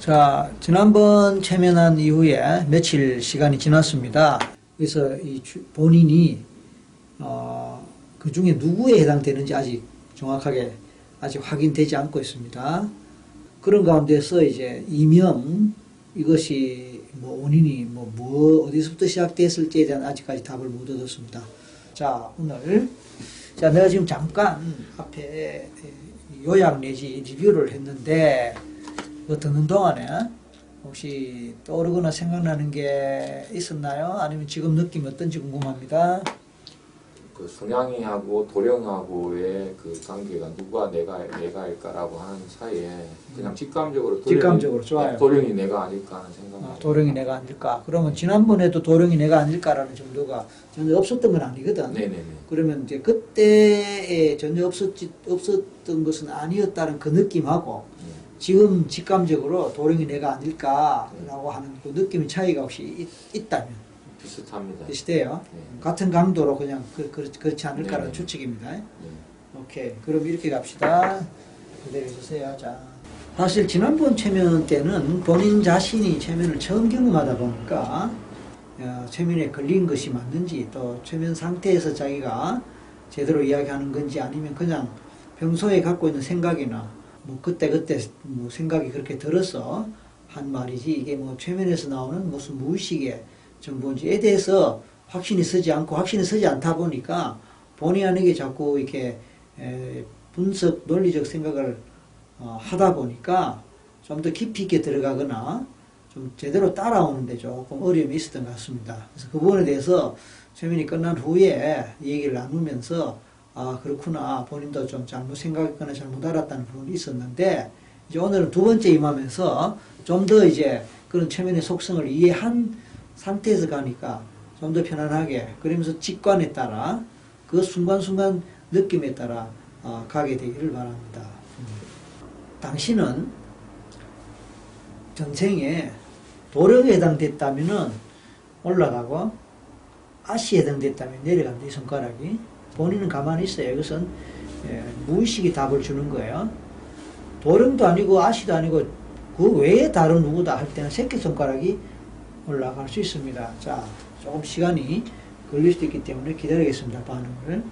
자, 지난번 체면한 이후에 며칠 시간이 지났습니다. 그래서 이 주- 본인이 어, 그 중에 누구에 해당되는지 아직 정확하게 아직 확인되지 않고 있습니다. 그런 가운데서 이제 이명 이것이 뭐 원인이 뭐, 뭐 어디서부터 시작됐을지에 대한 아직까지 답을 못 얻었습니다. 자, 오늘 자 내가 지금 잠깐 앞에 요약 내지 리뷰를 했는데 그 듣는 동안에 혹시 떠오르거나 생각나는 게 있었나요? 아니면 지금 느낌이 어떤지 궁금합니다. 그 순양이하고 도령하고의 그 관계가 누가 내가 내가일까라고 하는 사이에 그냥 직감적으로 도령이- 직감적으로 좋아요. 도령이 내가 아닐까 하는 생각이 어, 도령이 내가 아닐까? 그러면 지난번에도 도령이 내가 아닐까라는 정도가 전혀 없었던 건 아니거든. 네네네 그러면 이제 그때에 전혀 없었지, 없었 던 것은 아니었다는 그 느낌하고 네. 지금 직감적으로 도령이 내가 아닐까라고 하는 그 느낌의 차이가 혹시 있, 다면 비슷합니다. 비슷해요. 네. 같은 강도로 그냥 그, 그, 그렇지 않을까라는 네. 추측입니다. 네. 오케이. 그럼 이렇게 갑시다. 그대로 해주세요. 자. 사실 지난번 체면 때는 본인 자신이 체면을 처음 경험하다 보니까 어, 체면에 걸린 것이 맞는지 또 체면 상태에서 자기가 제대로 이야기하는 건지 아니면 그냥 평소에 갖고 있는 생각이나 뭐 그때 그때 뭐 생각이 그렇게 들어서 한 말이지 이게 뭐 최면에서 나오는 무슨 무의식의 정보인지에 대해서 확신이 서지 않고 확신이 서지 않다 보니까 본의 아니게 자꾸 이렇게 에, 분석 논리적 생각을 어, 하다 보니까 좀 더 깊이 있게 들어가거나 좀 제대로 따라오는데 조금 어려움이 있었던 것 같습니다. 그래서 그 부분에 대해서 최면이 끝난 후에 얘기를 나누면서 아 그렇구나 본인도 좀 잘못 생각했거나 잘못 알았다는 부분이 있었는데 이제 오늘은 두 번째 임하면서 좀 더 이제 그런 최면의 속성을 이해한 상태에서 가니까 좀 더 편안하게 그러면서 직관에 따라 그 순간순간 느낌에 따라 어, 가게 되기를 바랍니다. 음. 당신은 전생에 도력에 해당됐다면은 올라가고 아시에 해당됐다면 내려간다 이 손가락이 본인은 가만히 있어요. 이것은 예, 무의식이 답을 주는 거예요. 도령도 아니고 아시도 아니고 그 외에 다른 누구다 할 때는 새끼손가락이 올라갈 수 있습니다. 자, 조금 시간이 걸릴 수도 있기 때문에 기다리겠습니다. 반응을.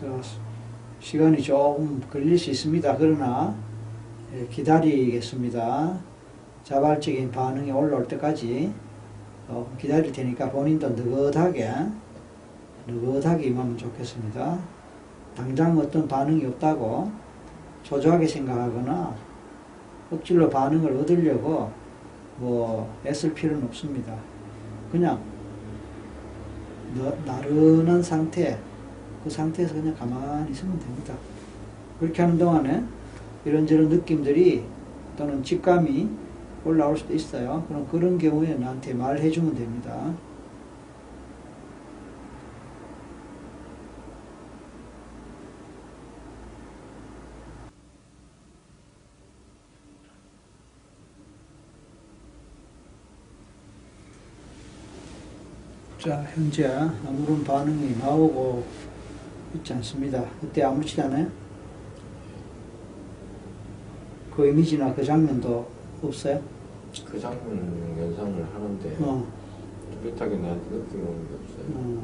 자, 시간이 조금 걸릴 수 있습니다. 그러나 예, 기다리겠습니다. 자발적인 반응이 올라올 때까지 어, 기다릴 테니까 본인도 느긋하게 느긋하게 임하면 좋겠습니다. 당장 어떤 반응이 없다고 초조하게 생각하거나 억지로 반응을 얻으려고 뭐 애쓸 필요는 없습니다. 그냥 너- 나른한 상태, 그 상태에서 그냥 가만히 있으면 됩니다. 그렇게 하는 동안에 이런저런 느낌들이 또는 직감이 올라올 수도 있어요. 그럼 그런 경우에 나한테 말해주면 됩니다. 자, 현재 아무런 반응이 나오고 있지 않습니다. 그때 아무렇지도 않아요? 그 이미지나 그 장면도 없어요? 그 장면 연상을 하는데 어, 뚜렷하게 나한테 느낌이 오는 게 없어요. 어,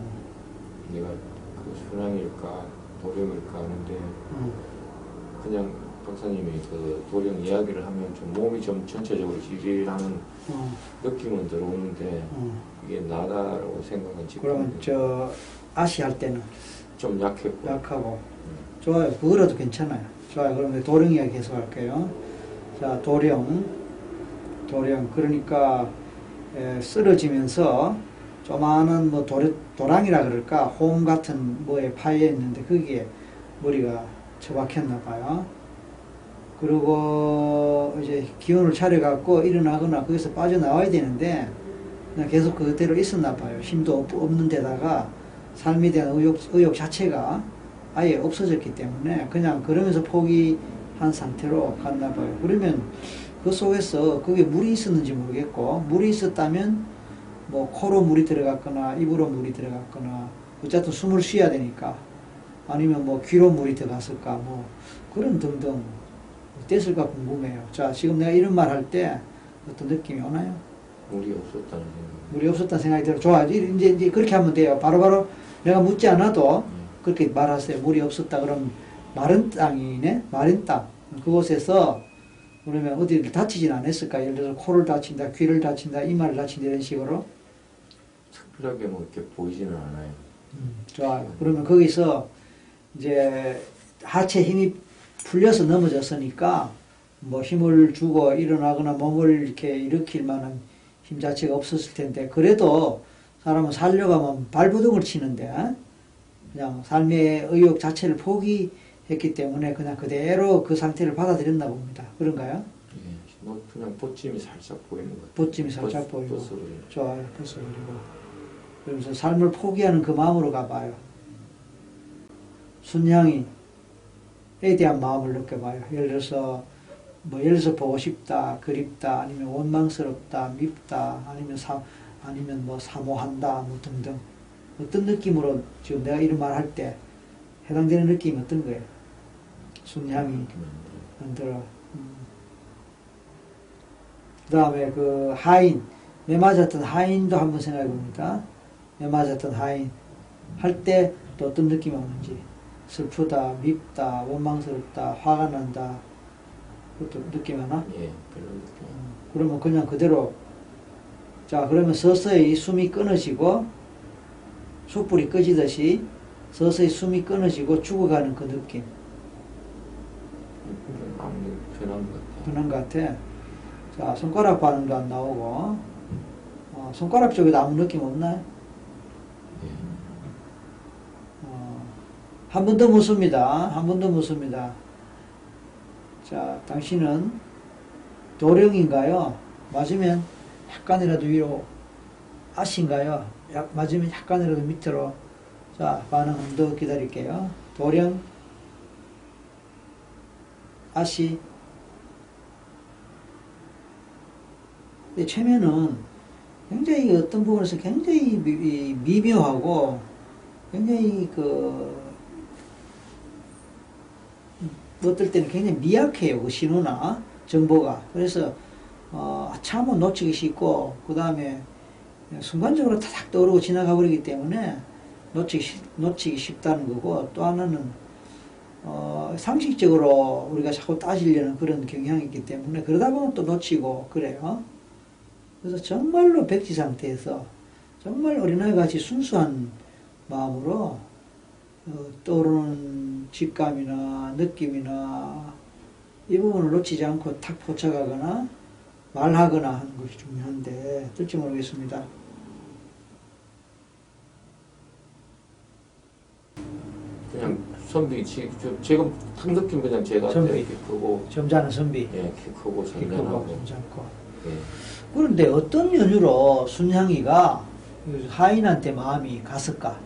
내가 그 순양일까 도령일까 하는데 어. 그냥 박사님이 그 도령 이야기를 하면 좀 몸이 좀 전체적으로 지질하는 어, 느낌은 들어오는데 어. 이게 나다라고 생각은 지금 그러면 저 아시 할 때는 좀 약했고 약하고 좋아요. 그거라도 괜찮아요. 좋아요. 그러면 도령 이야기 계속 할게요. 자, 도령, 도령. 그러니까 에, 쓰러지면서 조만한 뭐 도리, 도랑이라 그럴까 홈 같은 뭐에 파여 있는데 거기에 머리가 처박혔나 봐요. 그리고 이제 기운을 차려갖고 일어나거나 거기서 빠져나와야 되는데 계속 그대로 있었나 봐요. 힘도 없- 없는 데다가 삶에 대한 의욕, 의욕 자체가 아예 없어졌기 때문에 그냥 그러면서 포기한 상태로 갔나 봐요. 그러면 그 속에서 그게 물이 있었는지 모르겠고 물이 있었다면 뭐 코로 물이 들어갔거나 입으로 물이 들어갔거나 어쨌든 숨을 쉬어야 되니까 아니면 뭐 귀로 물이 들어갔을까 뭐 그런 등등 어땠을까 궁금해요. 자 지금 내가 이런 말 할 때 어떤 느낌이 오나요? 물이 없었다는 생각. 물이 없었다는 생각이 들어. 좋아 이제 이제 그렇게 하면 돼요. 바로바로 내가 묻지 않아도 예. 그렇게 말하세요. 물이 없었다 그럼 마른 땅이네 마른 땅 그곳에서 그러면 어디를 다치진 않았을까? 예를 들어서 코를 다친다, 귀를 다친다, 이마를 다친다 이런 식으로 특별하게 뭐 이렇게 보이지는 않아요. 좋아요. 그러면 거기서 이제 하체 힘이 풀려서 넘어졌으니까 뭐 힘을 주고 일어나거나 몸을 이렇게 일으킬 만한 힘 자체가 없었을 텐데 그래도 사람은 살려가면 발부둥을 치는데 어? 그냥 삶의 의욕 자체를 포기 했기 때문에 그냥 그대로 그 상태를 받아들였나 봅니다. 그런가요? 예. 뭐 그냥 보찜이 살짝 보이는 것 같아요. 보찜이 살짝 버스- 보이고. 버스를. 좋아요. 벌써 그리고 그러면서 삶을 포기하는 그 마음으로 가봐요. 순양이 에 대한 마음을 느껴봐요. 예를 들어서 뭐 예를 들어서 보고 싶다, 그립다, 아니면 원망스럽다, 밉다, 아니면 사 아니면 뭐 사모한다, 뭐 등등 어떤 느낌으로 지금 내가 이런 말 할 때 해당되는 느낌이 어떤 거예요? 순양이 느낌이 안안 들어. 그 다음에 그 하인, 매 맞았던 하인도 한번 생각해 봅니다. 매 맞았던 하인. 할 때 또 어떤 느낌이 오는지. 슬프다, 밉다, 원망스럽다, 화가 난다. 그것도 느낌 하나? 예, 별로 느낌. 음, 그러면 그냥 그대로. 자, 그러면 서서히 숨이 끊어지고, 숯불이 꺼지듯이 서서히 숨이 끊어지고 죽어가는 그 느낌. 변한 것 같아요. 그런 것 같아. 자, 손가락 반응도 안 나오고, 어, 손가락 쪽에도 아무 느낌 없나요? 예. 어, 한 번 더 묻습니다. 한 번 더 묻습니다. 자, 당신은 도령인가요? 맞으면 약간이라도 위로, 아신가요? 약, 맞으면 약간이라도 밑으로. 자, 반응 더 기다릴게요. 도령, 아시. 근데 최면은 굉장히 어떤 부분에서 굉장히 미, 이 미묘하고 굉장히 그 어떨 때는 굉장히 미약해요 그 신호나 정보가 그래서 어, 참은 놓치기 쉽고 그 다음에 순간적으로 타닥 떠오르고 지나가 버리기 때문에 놓치기, 쉽- 놓치기 쉽다는 거고 또 하나는 어, 상식적으로 우리가 자꾸 따지려는 그런 경향이 있기 때문에 그러다 보면 또 놓치고 그래요. 그래서 정말로 백지 상태에서 정말 어린아이 같이 순수한 마음으로 어, 떠오르는 직감이나 느낌이나 이 부분을 놓치지 않고 탁 포착하거나 말하거나 하는 것이 중요한데 어떨지 모르겠습니다. 그냥 선비 지, 저, 지금 탁 느낌 그냥 제가 선비. 이렇게 크고 점잖은 선비, 예, 키 크고 키 크고 선전하고 점잖고. 예. 그런데 어떤 연유로 순향이가 하인한테 마음이 갔을까?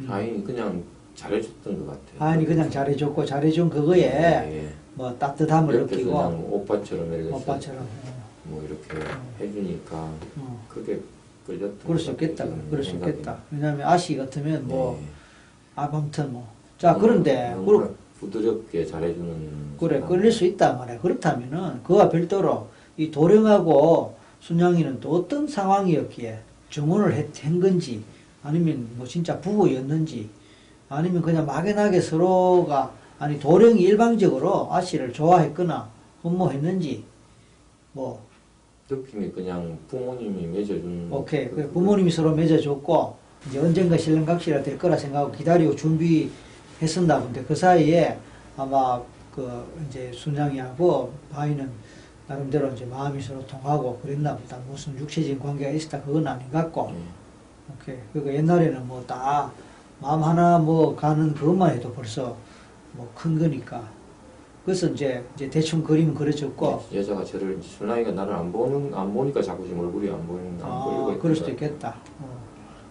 음. 하인이 그냥 잘해줬던 것 같아요. 하인이 그냥 잘해줬고 잘해준 그거에 예, 예. 뭐 따뜻함을 이렇게 느끼고 오빠처럼 이렇게 오빠처럼 뭐 이렇게 해주니까 어. 그게 끌렸던 그럴 수 것 같아요, 있겠다. 지금 그럴 수 생각에는. 있겠다. 왜냐하면 아시 같으면 뭐 예. 아무튼 뭐. 자 그런데 그러- 부드럽게 잘해주는 그래. 끌릴 수 있단 말이야. 그렇다면은 그와 별도로 이 도령하고 순양이는 또 어떤 상황이었기에 정혼을 했, 한 건지 아니면 뭐 진짜 부부였는지 아니면 그냥 막연하게 서로가 아니 도령이 일방적으로 아씨를 좋아했거나 흠모했는지 뭐 느낌이 그냥 부모님이 맺어준 오케이 그- 그 부모님이 서로 맺어줬고 이제 언젠가 신랑각시가 될 거라 생각하고 기다리고 준비했었나 본데 그 사이에 아마 그 이제 순양이하고 바이는 나름대로 이제 마음이 서로 통하고 그랬나 보다 무슨 육체적인 관계가 있었다 그건 아닌 것 같고 예. 오케이 그러니까 옛날에는 뭐 다 마음 하나 뭐 가는 그것만 해도 벌써 뭐 큰 거니까 그래서 이제 이제 대충 그림은 그려졌고 예, 여자가 저를 순아이가 나를 안 보는 안 보니까 자꾸 지금 얼굴이 안 보이는 안 보이고 아, 그럴 수도. 있겠다. 어.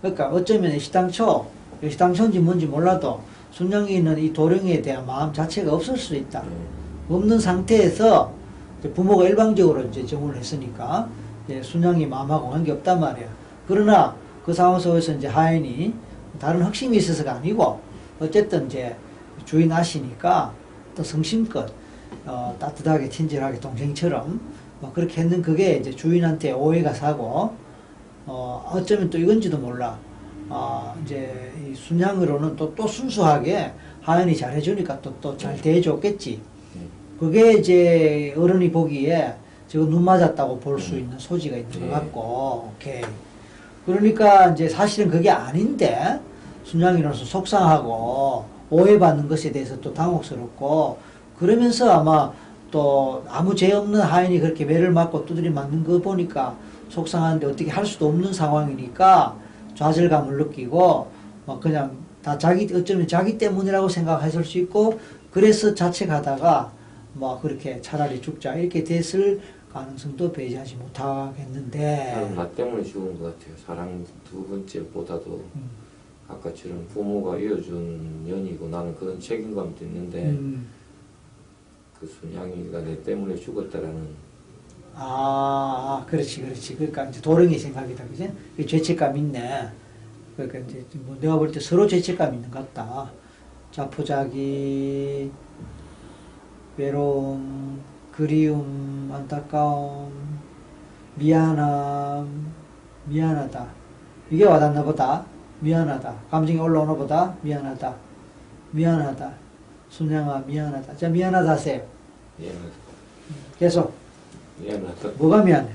그러니까 어쩌면 시당초, 시당초인지 뭔지 몰라도 순영이는 이 도령에 대한 마음 자체가 없을 수도 있다. 예. 없는 상태에서 부모가 일방적으로 이제 정을 했으니까 이제 순영이 마음하고 관계 없단 말이야. 그러나 그 상황 속에서 이제 하인이 다른 확심이 있어서가 아니고 어쨌든 이제 주인 아시니까 또 성심껏 어, 따뜻하게 친절하게 동생처럼 뭐 그렇게 했는 그게 이제 주인한테 오해가 사고 어, 어쩌면 또 이건지도 몰라. 어, 이제 이 순양으로는 또, 또 순수하게 하연이 잘 해주니까 또, 또 잘 대해줬겠지. 네. 그게 이제 어른이 보기에 저거 눈 맞았다고 볼수 음. 있는 소지가 있는 것 네. 같고, 오케이. 그러니까 이제 사실은 그게 아닌데, 순양이로서 속상하고, 오해받는 것에 대해서 또 당혹스럽고, 그러면서 아마 또 아무 죄 없는 하인이 그렇게 매를 맞고 두드리 맞는 거 보니까 속상한데 어떻게 할 수도 없는 상황이니까 좌절감을 느끼고, 뭐 그냥 다 자기, 어쩌면 자기 때문이라고 생각하실 수 있고, 그래서 자책하다가 뭐 그렇게 차라리 죽자 이렇게 됐을 가능성도 배제하지 못하겠는데. 나는 나 때문에 죽은 것 같아요. 사랑 두 번째보다도 음, 아까처럼 부모가 이어준 연이고 나는 그런 책임감도 있는데 음, 그 순양이가 내 때문에 죽었다라는 아, 아, 그렇지 그렇지. 그러니까 이제 도령의 생각이다 그지? 그 죄책감 있네. 그러니까 이제 뭐 내가 볼 때 서로 죄책감 있는 것 같다. 자포자기 외로움 그리움 안타까움 미안함 미안하다. 이게 와닿나 보다. 미안하다. 감정이 올라오나 보다. 미안하다. 미안하다. 순양아 미안하다. 자 미안하다 하세요. 계속 Bulamayan.